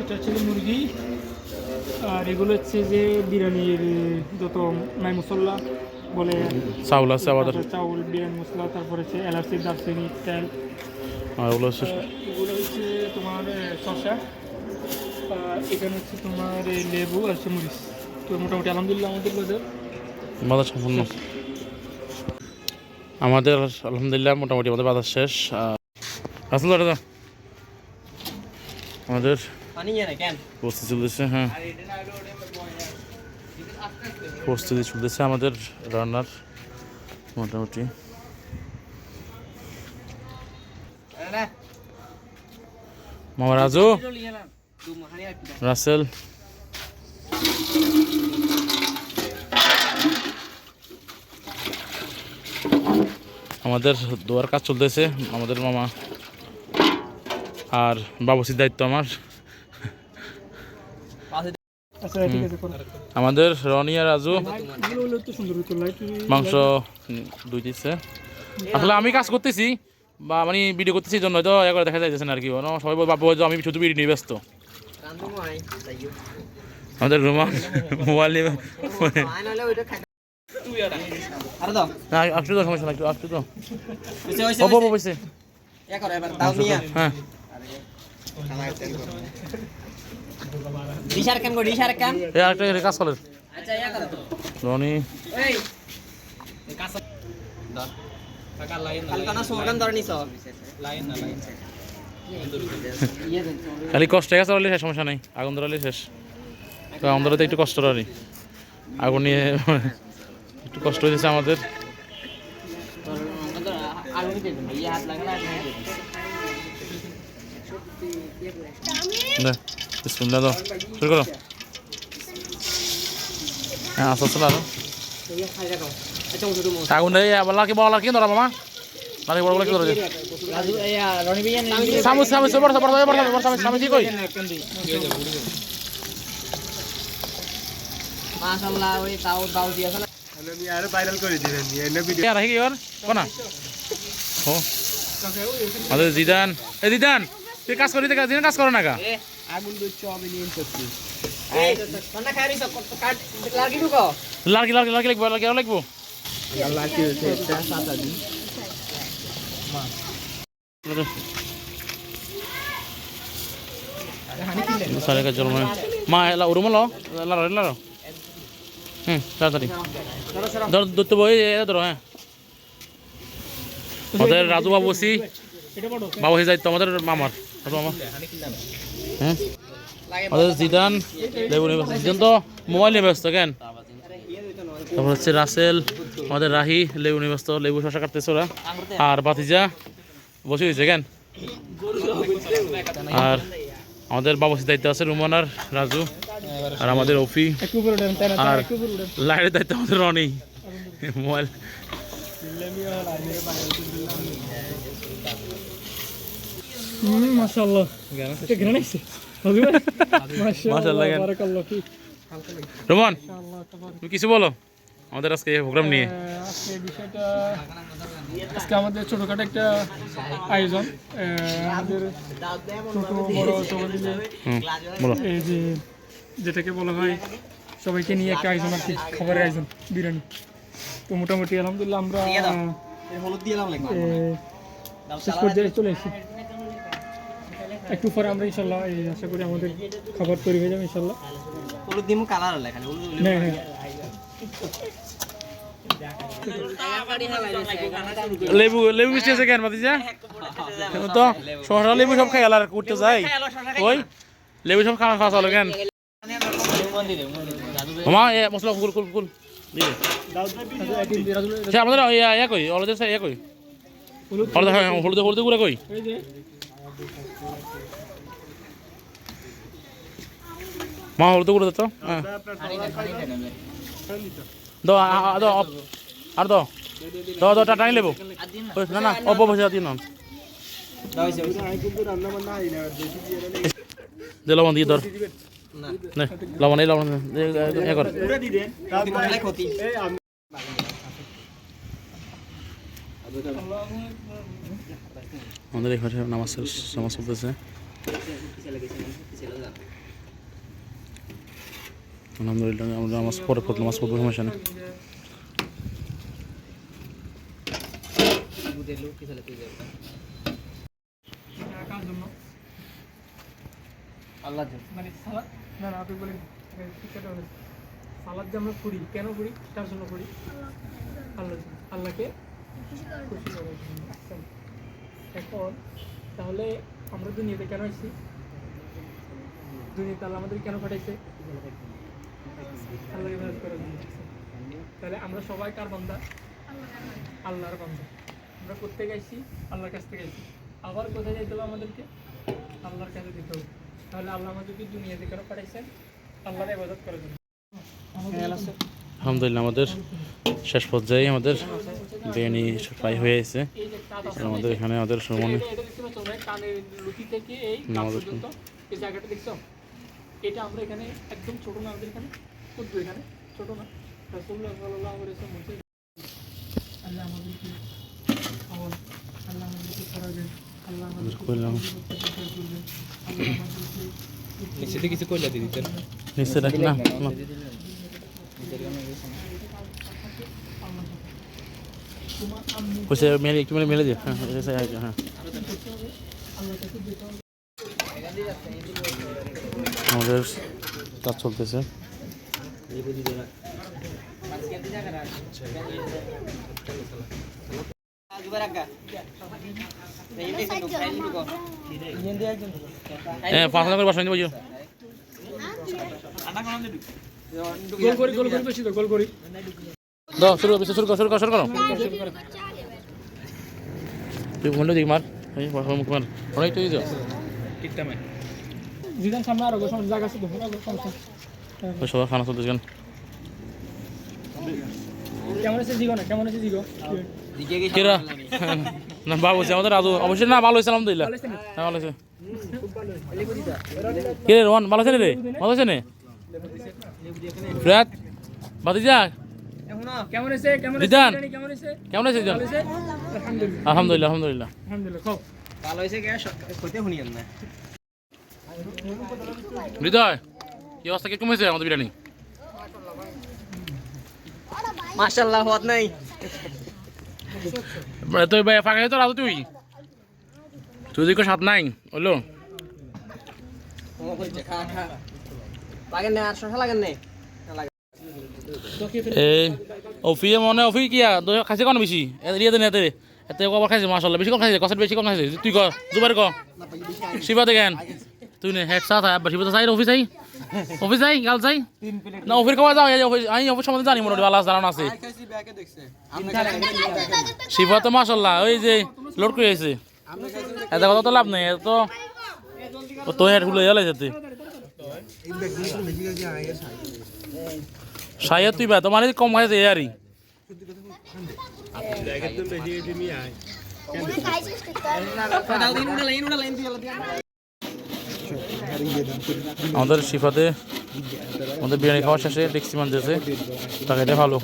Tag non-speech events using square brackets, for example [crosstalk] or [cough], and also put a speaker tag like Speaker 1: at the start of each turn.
Speaker 1: এটা ছিল মুরগি আর এগুলো হচ্ছে যে বিরিয়ানির যত নাই মশলা বলে
Speaker 2: চাউল আছে আমাদের।
Speaker 1: চাউল বিরিয়ানি মশলা তারপরে হচ্ছে এলাচি দারচিনি তেল।
Speaker 2: আর ওগুলো হচ্ছে
Speaker 1: এগুলো হচ্ছে তোমার শসা। আর এখানে হচ্ছে তোমার এই লেবু আর হচ্ছে মরিচ। তো মোটামুটি আলহামদুলিল্লাহ আমাদের বাজার।
Speaker 2: বাজার সম্পূর্ণ। আমাদের আলহামদুলিল্লাহ মোটামুটি আমাদের বাজার শেষ। আসলে দাদা আমাদের প্রস্তুতি চলতেছে হ্যাঁ। প্রস্তুতি চলতেছে আমাদের রান্নার মোটামুটি। মামা রাজু রাসেল। আমাদের দোয়ার কাজ চলতেছে আমাদের মামা আর বাবুসির দায়িত্ব আমার।
Speaker 1: আচ্ছা ঠিক আছে করো।
Speaker 2: আমাদের রনি আর রাজু। মাংস দুই দিচ্ছে আসলে আমি কাজ করতেছি বা মানে ভিডিও করতেছি জন্য হয়তো একবার দেখা যাইতেছে না আর কি। সবাই ভাববো হয়তো আমি শুধু ভিডিও নিয়ে ব্যস্ত। আমাদের রুমান [laughs] মোবাইল নিয়ে সমস্যা না একটু একটু তো হব হব বসে হ্যাঁ
Speaker 3: ডিশার কেন গো কেন
Speaker 2: এই আরেকটা এর কাজ করেন
Speaker 3: আচ্ছা ইয়া করো তো
Speaker 2: রনি
Speaker 3: এই কালকা না সোগান ধরে নিছ
Speaker 2: খালি কষ্ট হয়ে গেছে ধরলে শেষ সমস্যা নাই আগুন ধরালে শেষ আগুন ধরাতে একটু কষ্ট আগুন নিয়ে একটু কষ্ট হয়েছে আমাদের। বিসমিল্লাহ দাও শুরু করো। হ্যাঁ আস্তে আস্তে
Speaker 3: আরও খাই রাখো ওষুধ মো
Speaker 2: আগুন দেয় আবার লাকি বড় লাকি ধরা মামা। লাকি বড় লাকি ধরে
Speaker 3: রাজু রনি ভাইয়া নাম
Speaker 2: সামু সামু বড় বড় বড় বড় সামু সামু কই?
Speaker 3: মাশাআল্লাহ ওই তাও দাও দিয়া
Speaker 2: জিদান। এ জিদান তুই কাজ করি দেখা দিন কাজ করো না কা লাকি লাকি লাকি লাগবো লাকি লাগবো? মা। এলা উরুম লো লারো লারো হুম, তাড়াতাড়ি। ধর, ধরতে বই ধরো হ্যাঁ। আমাদের রাজু বাবুসি বাবুসি যাইতো আমাদের মামার রাজু হ্যাঁ। তো মোবাইল নিয়ে ব্যস্ত, কেন? তারপর হচ্ছে রাসেল, আমাদের রাহি, লেবু নিয়ে ব্যস্ত লেবু শশা কাটতেছে ওরা। আর বাতিজা বসে হয়েছে, কেন? আর আমাদের বাবুসির দায়িত্ব আছে রুমান আর রাজু। আর আমাদের অফি আর লাইটের দায়িত্ব আমাদের রনি। মোবাইল। [laughs] রুমান তুমি কিছু বলো? আমাদের আজকে প্রোগ্রাম নিয়ে।
Speaker 1: আজকে বিষয়টা আজকে আমাদের ছোটখাটো একটা আয়োজন। আমাদের ছোট বড় সবাই মিলে এই যে যেটাকে বলা হয় সবাইকে নিয়ে একটা আয়োজন আর কি খাবারের আয়োজন বিরিয়ানি। তো মোটামুটি আলহামদুলিল্লাহ আমরা শেষ পর্যায়ে চলে এসেছি। একটু পরে আমরা ইনশাল্লাহ এই আশা করি আমাদের খাবার তৈরি হয়ে যাবে ইনশাল্লাহ।
Speaker 3: হলুদ দিমু কালার হলে খালি হলুদ
Speaker 1: হ্যাঁ
Speaker 2: লেবু লেবু মিষ্টি আছে কেন বাতিজা তো শহর লেবু সব খাই আর করতে যাই। ওই লেবু সব খাওয়া খাওয়া চলো কেন? মামা এ মশলা কুল কুল কুল। দে। সে আমাদের ইয়া কই? অলদের স্যার ইয়া কই? হলদে হ্যাঁ হলদে হলদে গুঁড়া কই? মা হলদে গুঁড়ো দে তো। হ্যাঁ দাও আ- আ- দাও অপ- আর দাও দাও দাও টাটা লেবু। না না অপ বসে দিন না দিয়ে ধর। নে। লবণ এই লবণ দে, এ- কর। আমাদের এখানে নামাজ নামাজ চলতেছে। আলহামদুলিল্লাহ আমরা নামাজ পরে পড়তে নামাজ পড়ব সমস্যা নেই
Speaker 1: কার জন্য
Speaker 3: আল্লাহ
Speaker 1: মানে সালাদ না না আপনি বলেন। ঠিকঠাক হবে সালাদ যে আমরা করি কেন করি? কার জন্য করি? আল্লাহ আল্লাহকে খুশি করার জন্য। এখন তাহলে আমরা দুনিয়াতে কেন আসছি দুনিয়াতে আল্লাহ আমাদের কেন পাঠাইছে? আল্লাহকে মেরাজ করার জন্য। তাহলে আমরা সবাই কার বান্দা? আল্লাহর বান্দা। আমরা কোথেকে আসছি আল্লাহর কাছ থেকে আসছি আবার কোথায় যেতে হবে আমাদেরকে? আল্লাহর কাছে দিতে হবে। তাহলে আল্লাহ আমাদেরকে দুনিয়াতে কেন পাঠাইছেন। আল্লাহর ইবাদত করার জন্য
Speaker 2: আলহামদুলিল্লাহ আমাদের শেষ পর্যায়ে আমাদের বিরিয়ানি প্রায় হয়ে গেছে। আমাদের এখানে আমাদের সময়
Speaker 1: এটা জায়গাটা দেখছ? আমরা এখানে একদম ছোট না আমাদের এখানে ক্ষুদ্র এখানে ছোট না। রাসূলুল্লাহ সাল্লাল্লাহু আলাইহি ওয়াসাল্লাম আল্লাহ আমাদেরকে আল্লাহ আমাদেরকে
Speaker 3: নিচে কিছু কইলা দি দিতেন
Speaker 2: নিশ্চয় রাখি না কইছে মেলে একটু হ্যাঁ আমাদের কাজ চলতেছে হ্যাঁ পাঁচ করে বসাই দিব
Speaker 1: গোল করি গোল করি বেশি তো গোল করি।
Speaker 2: তুই মনে দিক মার মুখ মার। অনেক তুই তো
Speaker 1: জিদান সামনে জায়গা আছে তো সমস্যা
Speaker 2: খানা চলতেছে
Speaker 1: কেমন আছে জিগো না? কেমন আছে জিগো?
Speaker 2: কেরা? না ভালো আমাদের রাজু। অবশ্যই না ভালো হয়েছে আলহামদুলিল্লাহ।
Speaker 1: ভালো
Speaker 2: হ্যাঁ ভালো হয়েছে। কে রে রোহন ভালো আছে রে? ভালো আছে নে? ফ্রাত বাতিজা
Speaker 1: কেমন আছে কেমন আছে কেমন আছে
Speaker 2: কেমন আছে
Speaker 1: ভালো আছে আলহামদুলিল্লাহ
Speaker 2: আলহামদুলিল্লাহ। আলহামদুলিল্লাহ
Speaker 1: আলহামদুলিল্লাহ
Speaker 3: ভালো হয়েছে কে? কইতে শুনিয়েন না।
Speaker 2: হৃদয় কি অবস্থা? কি কমেছে আমাদের বিরিয়ানি?
Speaker 3: মাশাআল্লাহ, হওয়াত নাই।
Speaker 2: তুই ভাই ফাঁকা হয়ে তো রাজু তুই। তুই দিকে সাত নাই, হলো। এই অফি মনে অফি কি আর? দই খাইছে কোন বেশি? এরিয়া দেন এতে কবার খাইছে, মাশাআল্লাহ। বেশি কম খাইছে? কষ্ট বেশি কম খাইছে? তুই ক, জুবাইর ক। শিবা দেখেন তুই নে হেড সাথ তো চাই অফিস চাই। [laughs] অফিস চাই গাল চাই না অফিস কবা যাও আমি অফিস সম্বন্ধে জানি মোটামুটি আল্লাহ জানান আছে।
Speaker 3: খাইছি ব্যাকে দেখছে।
Speaker 2: শিবা তো মাশাআল্লাহ ওই যে লোড করে আছে এত কথা তো লাভ নেই এত তো ও তো হেডগুলো এলাই যেতে। সাইয়া তুই বা তোমার কম খাইছে এ আরই।
Speaker 3: লাইন লাইন
Speaker 2: আমাদের শিফাতে আমাদের বিরিয়ানি খাওয়া শেষে ডেক্সি মান যেছে টাকাটা ভালো।